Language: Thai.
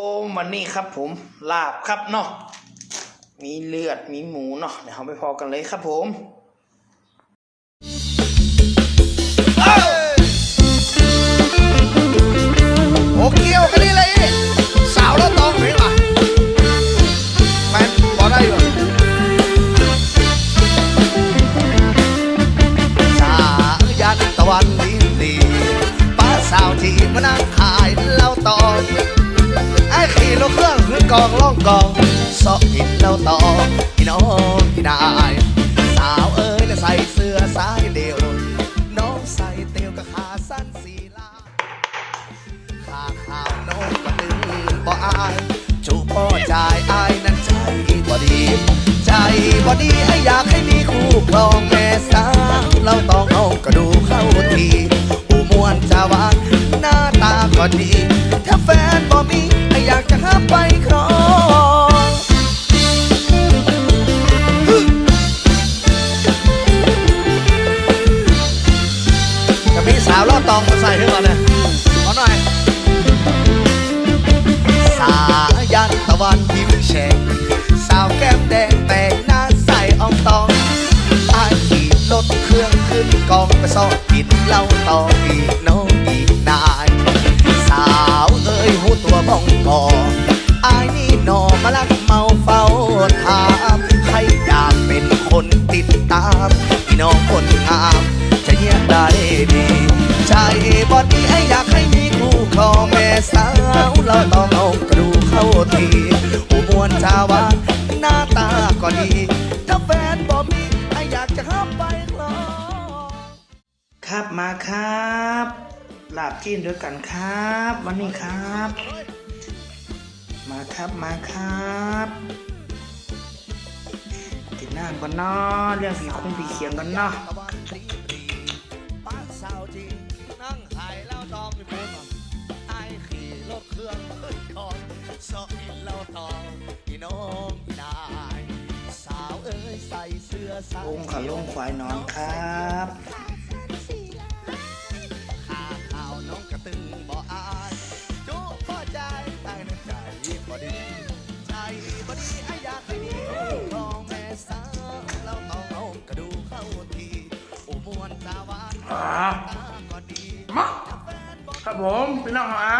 โอ้วันนี้ครับผมลาบครับเนาะมีเลือดมีหมูเนาะเดี๋ยวเราไปพอกันเลยครับผมโอเกี่ยวกันนี่เลยสาวแล้วตองหรอเปล่าแฟนพอได้อยู่สายันตะวันดีดีป้าสาวที่มานั่ง ไอ้ขี่รถเครื่องหรือกองล่องกองสอบกินเหล้าตองพี่น้องพี่นายสาวเอ้ยและใส่เสื้อสายเดียวน้องใส่เตียวกับขาสั้นสีลาขาขาวน้องก็ตื่นบ่อายจูบพ่อใจอายนั้นใจบ่ดี ใจบ่ดีไอ้อยากให้มีคู่ครองแม่สาวเราต้องเอากระดูเข้าทีหูมวนจาวันหน้าตาก็ดี ถ้าแฟนบ่มี อยากจะหาไปครองจะมีสาวรอดตองมาใส่ให้ก่อนเลยขอหน่อย สายันตะวันยิ้มแฉ่งสาวแก้มแดงแต่งหน้าใส่อองตองอายขี่รถเครื่องขึ้นกองไปซ่อนกินเหล้าตองอีกน้องอีกนาย บองกอายนี่หนอมาลักเมาเฝ้าถามใครอยากเป็นคนติดตามพี่น้องคนงามจะเงียบได้ดีใจบอดีไอ้อยากให้มีคู่ครองแม่สาวเราต้องเอากระดูเข้าทีหูมวนชาวานหน้าตาก็ดีถ้าแฟนบอมีไอ้อยากจะห้ามไปคลองครับมาครับลาบจีนด้วยกันครับ วันนี้ครับ มาครับมาครับกินน้ำกันเนาะเรื่องผีคงผีเขียงกันเนาะตะวันรีรีป้าสาวจริงนั่งขายเหล้าตองมีพูดมาไอ้ขี่รถเครื่องขึ้นคอนสอบกินเหล้าตองพี่น้องพี่นายสาวเอ้ยใส่เสื้อสายองค์ขาลงควายนอนครับ อ้อยากให้ดีครองแม่สาวเราต้องเอากระดูกเข้าทีโอ้มวนตาหวานตาก็ดีมาครับผมพี่น้องฮะ